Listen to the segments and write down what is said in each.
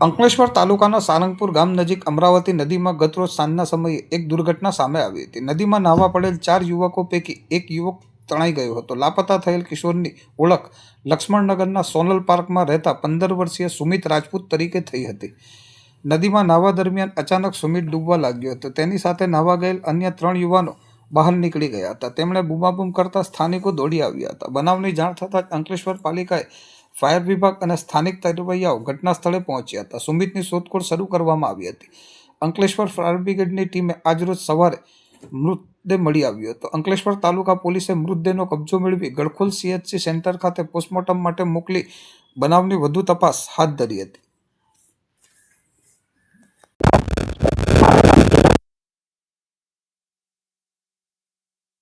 અંકલેશ્વર તાલુકાના સારંગપુર ગામ નજીક અમરાવતી નદીમાં ગતરોજ સાંજના સમયે એક દુર્ઘટના સામે આવી હતી. નદીમાં નાહવા પડેલ ચાર યુવકો પૈકી એક યુવક તણાઈ ગયો હતો. લાપતા થયેલ કિશોરની ઓળખ લક્ષ્મણનગરના સોનલ પાર્કમાં રહેતા પંદર વર્ષીય સુમિત રાજપૂત તરીકે થઈ હતી. નદીમાં નાહવા દરમિયાન અચાનક સુમિત ડૂબવા લાગ્યો હતો. તેની સાથે નાહવા ગયેલ અન્ય ત્રણ યુવાનો બહાર નીકળી ગયા હતા. તેમણે બૂમાબૂમ કરતા સ્થાનિકો દોડી આવ્યા હતા. બનાવની જાણ થતાં જ અંકલેશ્વર પાલિકાએ ફાયર વિભાગ અને સ્થાનિક તરવૈયાઓ ઘટના સ્થળે પહોંચ્યા હતા. સુમિતની શોધખોળ શરૂ કરવામાં આવી હતી. અંકલેશ્વર ફાયર બ્રિગેડની ટીમે આજરોજ સવારે મૃતદેહ મળી આવ્યો હતો. અંકલેશ્વર તાલુકા પોલીસે મૃતદેહનો કબજો મેળવી ગળખોલ સીએચસી સેન્ટર ખાતે પોસ્ટમોર્ટમ માટે મોકલી બનાવની વધુ તપાસ હાથ ધરી હતી.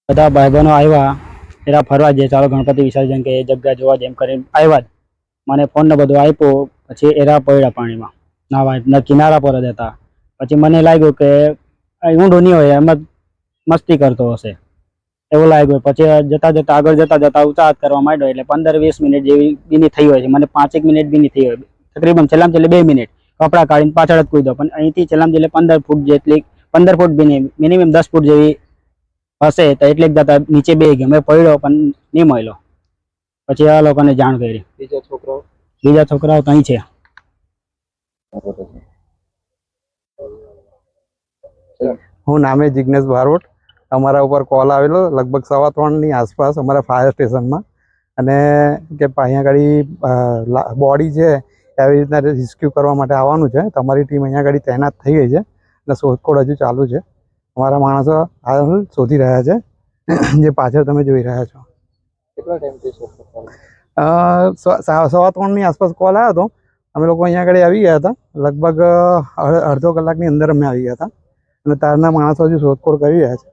બધા ભાઈબંધો આવ્યા. એરા ફરવા જઈએ ચાલો ગણપતિ વિસર્જન કે એ જગ્યા જોવા જેમ કરીને આવ્યા જ. મને ફોન ને બધું આપ્યો, પછી એરા પડ્યા પાણીમાં. નાવા કિનારા પર જ હતા. પછી મને લાગ્યું કે ઊંડો નહીં હોય, એમ જ મસ્તી કરતો હશે. એવું લાગ્યું. પછી જતા જતા, આગળ જતા જતા ઉત્સાહ કરવા માંડ્યો. એટલે પંદર વીસ મિનિટ જેવી બીની થઈ હોય છે. મને પાંચેક મિનિટ બીની થઈ હોય. તકરીબન છેલ્લામાં છેલ્લે બે મિનિટ. કપડાં કાઢીને પાછળ જ કૂદ્યો. પણ અહીંથી છેલ્લામાં છેલ્લે પંદર ફૂટ જેટલી, પંદર ફૂટ બીની, મિનિમમ દસ ફૂટ જેવી હશે તો એટલે જતા નીચે બે ગયો. મેં પડ્યો પણ નહીં મળ્યો. પછી આ લોકોને જાણ કરી. બીજા છોકરાઓ બીજા છોકરાઓ કઈ છે. હું નામે જિજ્ઞેશ બારોટ અમારા ઉપર કોલ આવેલો લગભગ સવા ત્રણની આસપાસ અમારા ફાયર સ્ટેશનમાં અને કે અહીંયા આગળ બોડી છે એવી રીતના રેસ્ક્યુ કરવા માટે આવવાનું છે. તમારી ટીમ અહીંયા આગળ તૈનાત થઈ ગઈ છે અને શોધખોળ હજુ ચાલુ છે. અમારા માણસો હાલ શોધી રહ્યા છે. જે પાછળ તમે જોઈ રહ્યા છો. કેટલા ટાઈમથી સવા સવા ત્રણની આસપાસ કોલ આવ્યો હતો. અમે લોકો અહીંયા આગળ આવી ગયા હતા. લગભગ અડધો કલાકની અંદર અમે આવી ગયા હતા. અને તારના માણસો હજુ શોધખોળ કરી રહ્યા છે.